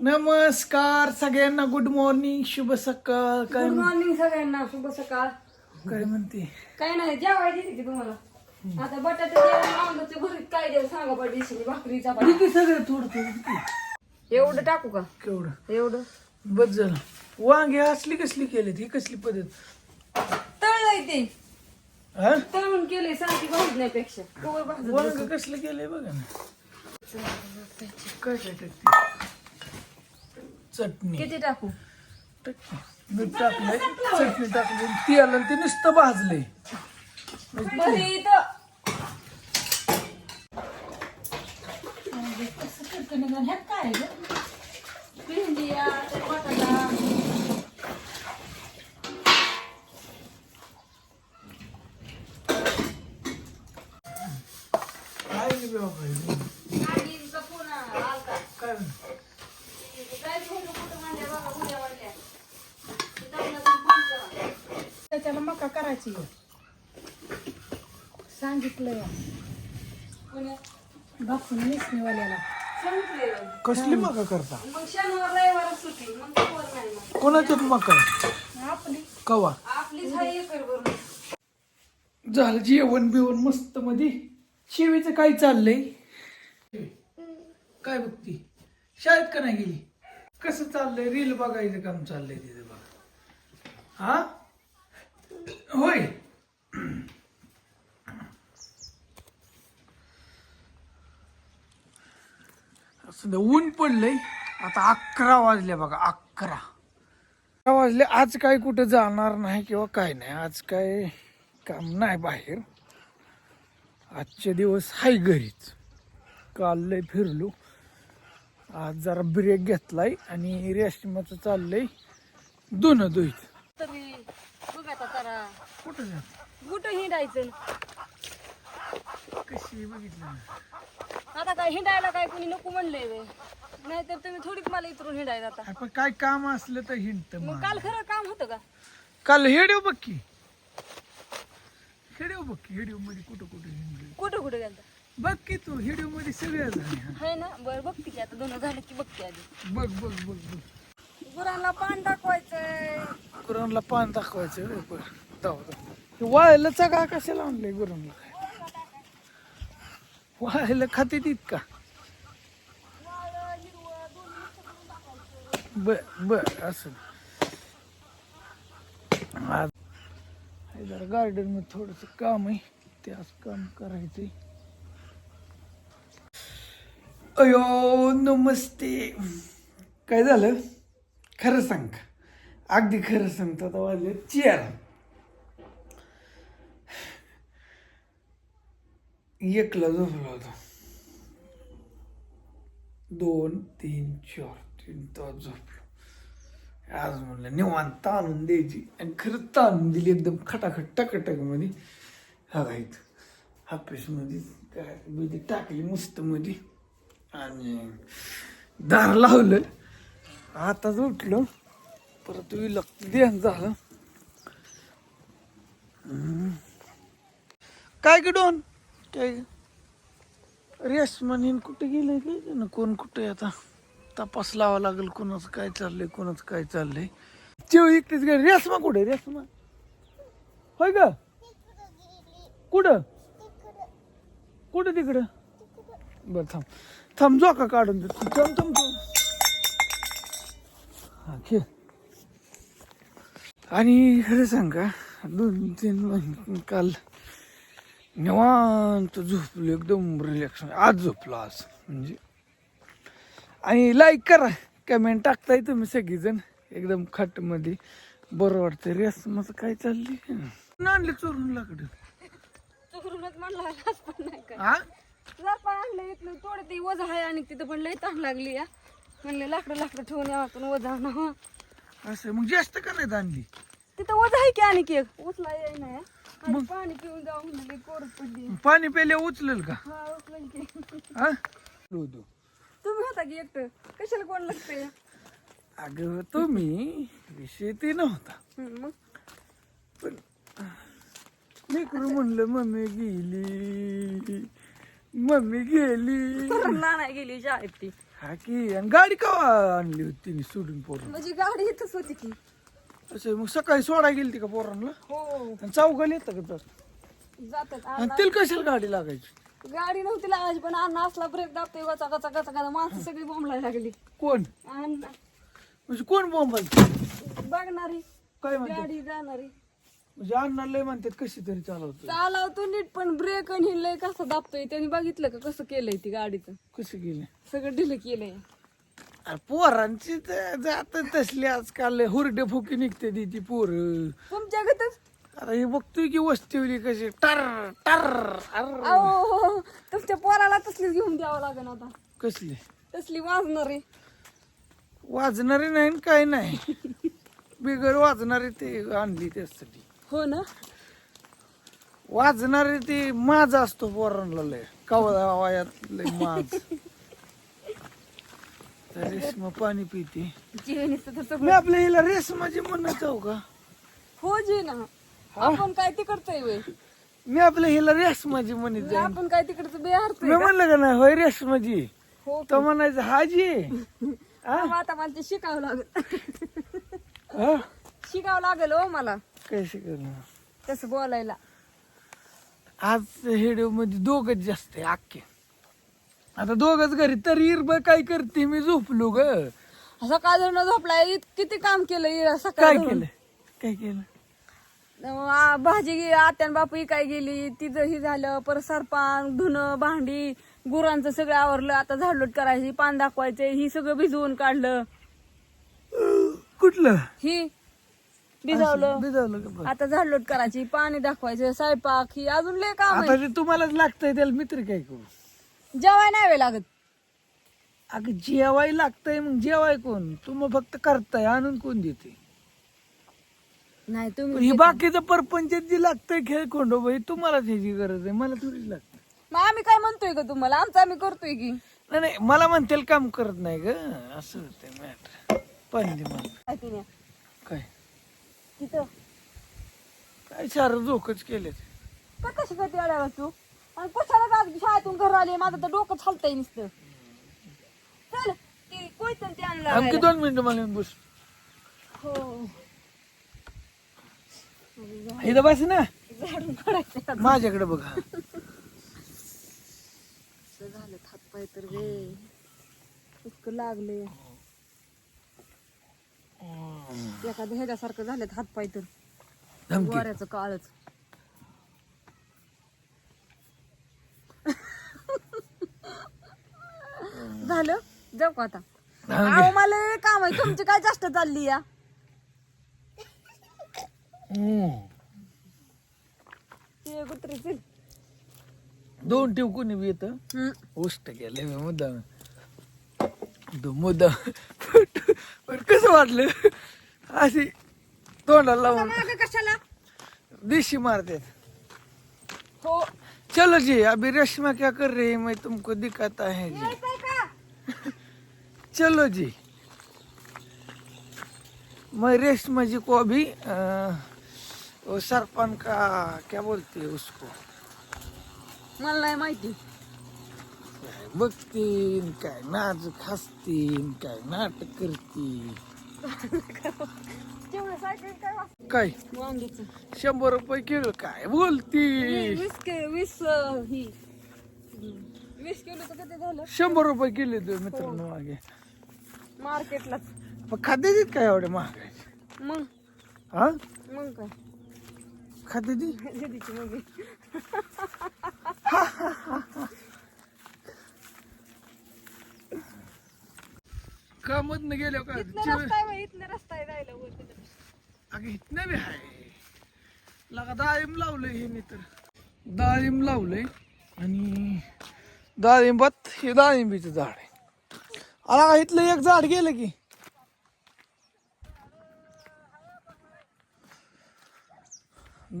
नमस्कार सगळ्यांना good morning शुभ सकाळ. काय गुड मॉर्निंग सगळ्यांना शुभ सकाळ. काय म्हणते? काय नाही जेवायला देते की तुम्हाला. आता बटाटे जेवण वांग्याचं भरीत काय देऊ सांगा भाकरी चपाती. किती सगळं थोडं थोडं किती? एवढं टाकू का? केवढं? एवढं? बस झालं. वांगे असली कसली केली ही कसली पद्धत? तळलंय ते. हा? तळून केले सारखी भाजण्यापेक्षा. कवर भाजत वांग कसलं केलंय बघा ना. काय काय टाकते चटणी. किती टाकू. मीठ टाकलंय चटणी टाकली तेल आणि ते नुसतं ते बटाटा. काय काय त्याच्याला मका करायची. सांगितलंय. बापून नेसणीवाल्याला सांगितले कसली मका करता? मग शनिवार रविवार सुट्टी. मग खबर नाही मग. कोणाच्यात मका? आपली. कवा? एकर भरून. झालं जेवण बिवण मस्त मध्ये शेवीचं काय चाललंय? काय बघती? शाळेत का नाही गेली? कसं चाललंय? रील बघायचं काम चाललंय तिथे बघा. हा? होय. सध्या ऊन पडलंय. आता अकरा वाजले बघा अकरा. अकरा वाजले आज काय कुठं जाणार नाही किंवा काय नाही. आज काय काम नाही बाहेर. आजचे दिवस हाय घरीच. काल लय फिरलो. आज जरा ब्रेक घेतलाय आणि रेशमाचं चाललंय दोन दोईत तरी बघ आता जरा. कुठं जात? कुठं हिंडायचं? कशी बघितलं. आता काय हिंडायला काय कोणी नको म्हणलंय वे नाहीतर तुम्ही थोडीच मला इतरून हिंडायचं आता आपण काय काम असलं तर हिंडत मग काल खरं काम होतं का? काल हेडिओ बघ की. हेडिओ बघ की हेडिओ मध्ये कुठं कुठं हिंडले. कुठं कुठं गेलं बघ की तू हेडिओ मध्ये सगळ्या झाले आहे ना? बरं बघते की आता दोन झालं की बघते आधी. बघ बघ बघ बघ. गुरांना पान टाकवायचंय गुरांना पान दाखवायचं होय, बरं. जाऊ जाऊ. हे वाळलं चगा कशाला आणलंय गुरांना? काय वाळलं खाते तीत का बर बर असं. आज हे जरा गार्डनमध्ये थोडस काम आहे. ते आज काम करायचंय. अयो नमस्ते. काय झालं? खरं सांग. अगदी खरं सांगतो आता वाजले चेअर एकला झोपलो होतो. दोन तीन चार तीन तास झोपलो. आज म्हणलं निवांत ताणून द्यायची. आणि खरं ताणून दिली एकदम खटाखट टकटकमध्ये. हवायत ऑफिसमध्ये काय मध्ये टाकली मस्त मध्ये. आणि दार लावलं. आताच उठलो. परत विलक्त ध्यान झालं. काय ग डोन? काय ग? रेस म्हणीन कुठे गेले काय ना कोण कुठे आता? तपास लावा लागेल कोणाचं काय चाललंय कोणाचं काय चाललंय. चिव इकडेच गेले. रेसमा कुठे रेसमा होय ग? कुठं? कुठं तिकडं? बर थांब. थांब जो का काढून दे थांब थांब थांब. हा खेळ. आणि खरं सांगा दोन तीन महिने काल निवांत झोपलो एकदम रिलॅक्स आज झोपलो आज म्हणजे. आणि लाईक करा कमेंट टाकताय तुम्ही सगळीजण एकदम खटमध्ये. बरं वाटतं रेस माझं काय चाललंय? आणले चोरून लाकडं. म्हणलं जर पण आणलं इथलं थोडं ते वज आहे आणि तिथं पण लई ताण लागली या. म्हणले लाकडं लाकडं ठेवून यावं पण वज आणा असं मग जास्त का नाही आणली? तिथं वज आहे की आणि केक उचला येई नाही आणि पाणी पिऊन जाऊ म्हणले कोरड पडली. पाणी प्यायला उचलेल का? हा उचलेल की. हा? तुम्ही होता की एकटं? कशाला कोण लागतंय अगं तुम्ही विषय ते नव्हता मग? पण लेकरू म्हणलं मम्मी गेली. मम्मी गेली. नाही गेली शाळेत ती. हा की आणि गाडी का आणली होती तिने सोडून पोरं म्हणजे गाडी इथंच होती की. असं मग सकाळी सोडा गेली का पोरांना? हो. आणि चौघाला येतं का तर? जातात आणि तिला कशाला गाडी लागायची? गाडी नव्हती लागायची पण अण्णा असला ब्रेक दाबतोय गचा गचा गचा गचा माणसं सगळी बोंबलायला लागली. कोण? अण्णा. म्हणजे कोण बोंबाल? बघणारी. काय गाडी जाणारी. म्हणजे अण्णा लय म्हणतात कशी तरी चालवतो चालवतो नीट पण ब्रेक आणि हे लय कसं दाबतोय त्यांनी बघितलं का कसं केलंय ती गाडीचं? कशी गेले सगळं ढिलं केलंय. अरे पोरांची तर जात तसली आजकाल हुरडे फुकी निघते ती ती पोर. तुमच्या गतच? आता हे बघतोय की वस्तीवली कशी? टर टर अर. अहो तुमच्या पोराला तसलीच घेऊन द्यावं लागेल आता. कसली? तसली वाजणारी वाजणारी नाही न काय नाही. बिगर वाजणारी ते आणली त्यासाठी. हो ना? वाजणारी ती माज असतो पोरांना लय. कवळा वयात लय माज. तर रेशमा पाणी पिते. जीवनीचं तर मी आपल्या हिला रेशमाची म्हणत जाऊ का? हो जी ना आपण काय तिकडचंय वे मी आपल्या हिला रेशमाची म्हणत जाईन. आपण काय तिकडचं मी म्हणलं का नाही होय रेशमाची? हो तर म्हणायचं हाजी थांब आता मला ते शिकावं लागेल. हा? शिकावं लागेल हो मला. काय शिकवलं तसं बोलायला. आज हेडिओ मध्ये दोघच जास्त आहे अख्खे. आता दोघच घरी तर इरब काय करते मी झोपलो ग. सकाळ धरून झोपलाय इत- किती काम केलं इरा काय सकाळ केलं? काय केलं? आ, भाजी आत्यान बापू काय गेली तिचं ही झालं परत सरपान धुणं भांडी गुरांचं सगळं आवरलं आता झाडलोट करायची पान दाखवायचे ही सगळं भिजवून काढलं. कुठलं? ही भिजवलं. भिजवलं का बरं? आता झाडलोट करायची पाणी दाखवायचं स्वयंपाक ही अजून लय काम आता ते तुम्हालाच लागतंय त्याला मित्र काय आहे जेवाय नाही वेळ लागत. अगं जेवाय लागतंय मग जेवाय कोण? तुम्ही फक्त करताय आणून कोण देते? नाही पण तुम्ही ही बाकीचं परपंच जी लागतंय खेळ कोंडोबा ही तुम्हालाच ह्याची गरज आहे मला थोडीच लागते मग आम्ही काय म्हणतोय का तुम्हाला? आमचं आम्ही करतोय की. नाही नाही मला म्हणतील काम करत नाही ग असं होतं मॅटर. पाणी दे मला काय तिथं? काय सारं झोकच केले का कशी करते अड्याला तू? आणि कशाला आज शाळेतून घर आले? माझं तर डोकं चालतंय नुसतं. चल ती कोयतन ते आणलं आणखी. दोन मिनिटं मला येऊन बस. हो. इथं बस ना. झाडून काढायचं आता. माझ्याकडे बघा. झालं हातपाय तर वे इतकं लागले एखाद्या ह्याच्यासारखं झालेत हातपाय तर धमकी. वाऱ्याचं काळच. झालं? जाऊ का आता? अहो मला लय काम आहे. तुमची काय जास्त चालली या? हम्म. ते कुत्री चल दोन ठेव कोणी बी येतं. हम्म. उष्ट गेले मी मुद्दाम. तो कसं वाटलं अशी तोंडाला लावून. मागं कशाला? दिशी मारते. हो चलो जी अभी रेशमा क्या कर रही है? मैं तुमको दिखाता है जी. चलो जी. मैं रेशमा जी को अभी वो सरपन का क्या बोलते हैं उसको? मला नाही माहिती. काय बघतीन काय नाजूक हसतीन काय नाटक सायकल काय? शंभर रुपये किलो काय बोलती वीस वीस ही. किलो तर किती झालं? शंभर रुपये किलो देऊ मित्रांनो मागे. मार्केटलाच. मग देत काय एवढे महागायचे मग. हा मग काय? दी. दीदीची मग कामच न गेलो का इथनं रस्ता आहे बाई, इथनं रस्ता आहे जायला वर तिथं. अगं इथनं बी आहे लगा डाळिंब लावलंय हे तर. डाळिंब लावलंय आणि डाळिंबात हे डाळिंबीचं झाड आहे. आला का इथलं एक झाड गेलं की.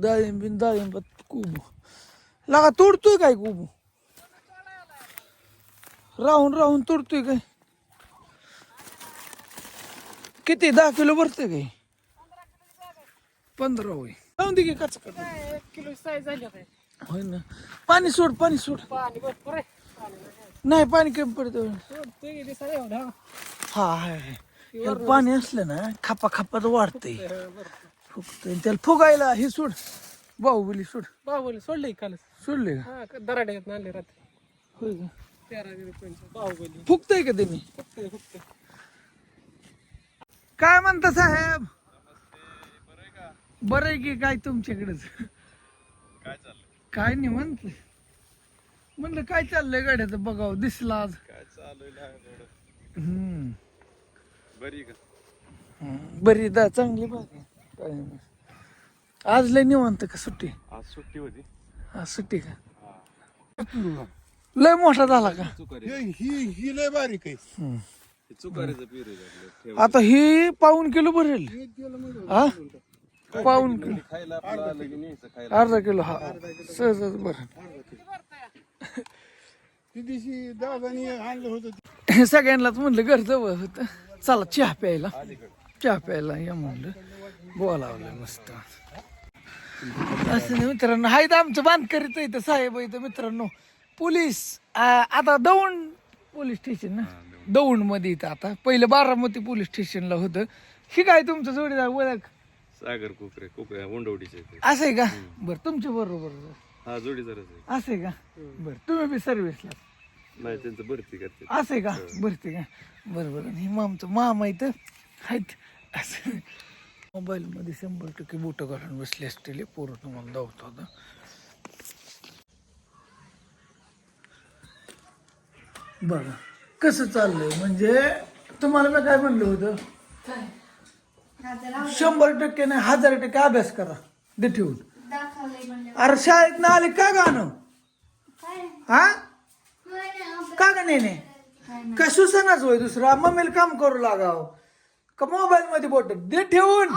डाळिंबी डाळिंबात कुबू. लगा तोडतोय काय कुबू? राहून राहून तोडतोय काय? किती? दहा किलो भरते काय पंधरा होय. जाऊन दे की कच किलो साईज झाली होय ना. पाणी सोड पाणी सोड. पाणी भरपूर आहे नाही पाणी कमी पडतं. की ते हा. हा हाय पाणी असलं ना खापा खापात वाढतंय. फुगतंय. त्याला फुगायला हे सोड. बाहुबली सोड. बाहुबली सोडले काल सोडले का? हा दराड्यात आणले रात्री? होय का? तेरा बाहुबली. फुगतंय का त्यांनी? फुकते फुकते काय म्हणता साहेब? बरं आहे की काय तुमच्याकडेच? काय नाही म्हणत. म्हणलं काय चाललंय गाड्याचं बघावं दिसला आज. हम्म. हम्म. बरी दा चांगली बाग आहे. काय नाही. आज लय निवांत का सुट्टी? आज सुट्टी होती. आज सुट्टी का? लय मोठा झाला का? ही ही लय बारीक आहे. चुकारीचं आता ही पाऊन किलो भरेल. हा? पाऊन किलो. खायला आपलं आलं की न्यायचं खायला? अर्धा किलो हा. दिवशी दादानी आणलं होतं ते. सगळ्यांनाच म्हणलं घर जवळ होतं. चला चहा प्यायला. चहा प्यायला या म्हणलं. बोलावलं मस्त. असं नाही मित्रांनो हाय आमचं बांधकरीत इथं साहेब इथं मित्रांनो. पोलीस आ, आता दौंड पोलीस स्टेशन ना. दौंडमध्ये इथं आता. पहिलं बारामती पोलीस स्टेशनला होतं. ही काय तुमचं जोडीदार ओळख? सागर कोकरे कोकरे उंडवडीचे ते. असं आहे का? बरं तुमच्या बरोबर. हा जोडीदारच आहे. असं आहे का? बरं तुम्ही बी सर्व्हिसला नाही त्यांचं भरती करते. असं आहे का? भरते का? बरं बरं. आणि मामचं मामा इथं आहेत. असं मोबाईलमध्ये शंभर टक्के बोटं घालून बसले असतील. पोरं तुम्हाला दावतो आता. बघा कसं चाललंय? म्हणजे तुम्हाला मी काय म्हणलं होतं? शंभर टक्के नाही हजार टक्के अभ्यास करा दे ठेवून. अरे शाळेत ना आले का गाणं? हा? का ग नाही? का सुसनाच होय दुसरा? मम्मीला काम करू लागाव. का मोबाईल मध्ये बोट? दे ठेवून.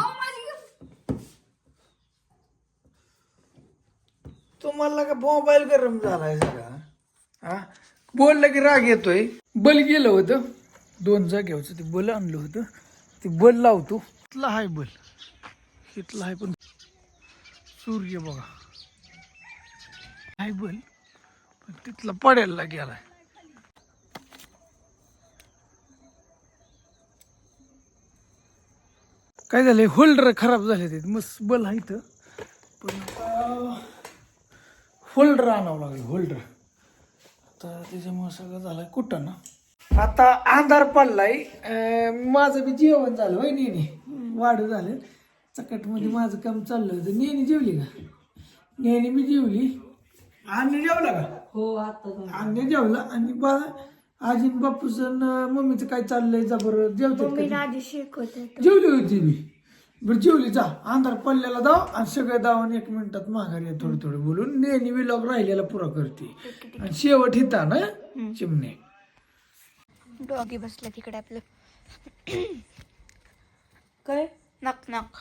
तुम्हाला का मोबाईल गरम झालाय सगळा? हा? बोललं की राग येतोय. बल गेलं होतं. दोन जागेवरचं ते बल आणलं होतं. ते बल लावतो. इथला हाय बल. इथला हाय पण सूर्य बघा. हाय बल. पण तिथला पडायला गेलाय. काय झालंय? होल्डर खराब झाले ते मस्त बल आहे इथं. पण होल्डर आणावं लागेल. होल्डर आता त्याच्यामुळे सगळं झालंय कुठं ना? आता अंधार पडलाय. माझं बी जेवण झालं होय नेने. वाढ झालं. चकटमध्ये माझं काम चाललं होतं. नेने जेवली का? नेने मी जेवली. आणि जेवला का? हो आता आणि जेवला. आणि बा आजी बापूचं मम्मीचं काय चाललंय? जा बरं जेवते आधी शिकवत जेवली होती मी बरं जेवली जा. अंधार पडलेला दाव आणि सगळे दाव आणि एक मिनिटात माघारी ये थोडं थोडं बोलून. नेहमी विलॉग राहिलेला पुरा करते. आणि शेवट हिता ना चिमणे. डॉगी बसला तिकडे आपलं. काय? नक नक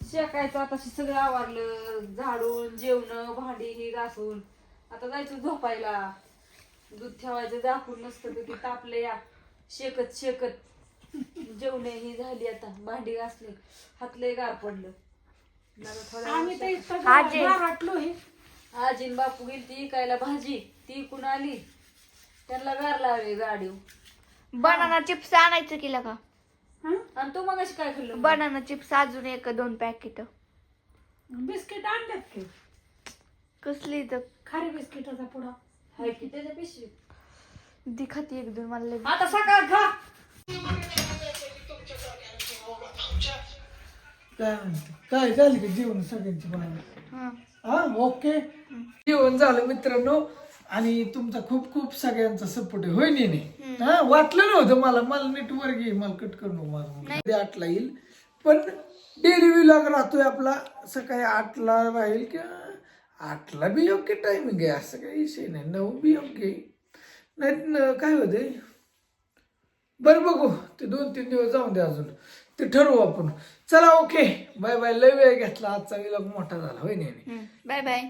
शेकायचं आता सगळं आवरलं. झाडून जेवण भांडी ही घासून. आता जायचं झोपायला. दूध ठेवायचं झाकून नसतं तर ती तापले या. शेकत शेकत. जेवण ही झाली आता भांडी घासली हातले गार पडलं. मला आम्ही तर आजी. गारटलो हे. आजीन बापू गेली ती इकायला भाजी ती कुण आली. त्यांना गार लावली गाडी. बनाना चिप्स आणायचं केलं का? आणि तू मग काय खाल्लं? बनाना चिप्स अजून एक दोन पॅकेट बिस्किट आणतात की? कसली तर खारी बिस्किटाचा पुडा. हाय की त्याच्या पिशवीत? दिखत एक दोन मला लय- आता सकाळ खा. काय म्हणते? काय झालं का जेवण सगळ्यांची बनवलं हं. ओके. जेवण झालं मित्रांनो. आणि तुमचा खूप खूप सगळ्यांचा सपोर्ट होय नेने हा वाटलं नव्हतं मला. मला नेटवर्क येईल मला कट करू कधी आठला येईल. पण डेली विलॉग राहतोय आपला. सकाळी आठला राहील किंवा आठला बी योग्य टायमिंग आहे. असं काही विषय नाही. नऊ बी योग्य. नाही काय होते बरं बघू. ते दोन तीन दिवस जाऊन दे अजून. ते ठरवू आपण. चला ओके बाय बाय लय वेळ घेतला. आजचा विलॉग मोठा झाला. होय नाही बाय बाय